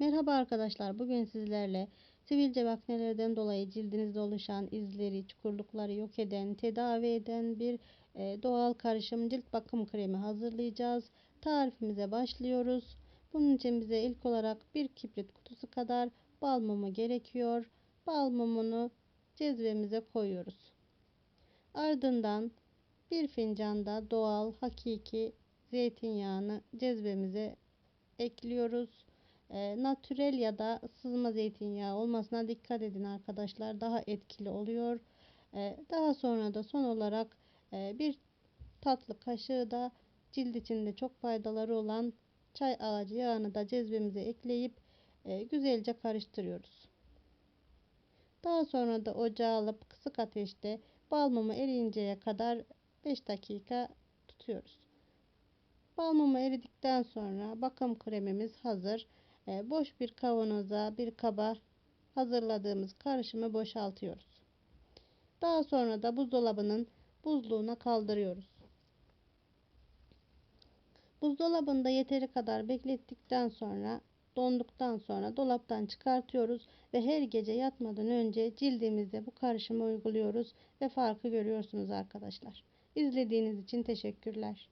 Merhaba arkadaşlar. Bugün sizlerle sivilce ve aknelerden dolayı cildinizde oluşan izleri, çukurlukları yok eden, tedavi eden bir e, doğal karışım cilt bakım kremi hazırlayacağız. Tarifimize başlıyoruz. Bunun için bize ilk olarak bir kibrit kutusu kadar bal mumu gerekiyor. Bal mumunu cezvemize koyuyoruz. Ardından bir fincanda doğal hakiki zeytinyağını cezvemize ekliyoruz. E, natürel ya da sızma zeytinyağı olmasına dikkat edin arkadaşlar. Daha etkili oluyor. E, daha sonra da son olarak e, bir tatlı kaşığı da cilt içinde çok faydaları olan çay ağacı yağını da cezvemize ekleyip e, güzelce karıştırıyoruz. Daha sonra da ocağa alıp kısık ateşte bal mumu eriyinceye kadar 5 dakika tutuyoruz. Bal mumu eridikten sonra bakım kremimiz hazır. E, boş bir kavanoza bir kaba hazırladığımız karışımı boşaltıyoruz. Daha sonra da buzdolabının buzluğuna kaldırıyoruz. Buzdolabında yeteri kadar beklettikten sonra donduktan sonra dolaptan çıkartıyoruz ve her gece yatmadan önce cildimizde bu karışımı uyguluyoruz ve farkı görüyorsunuz arkadaşlar. İzlediğiniz için teşekkürler.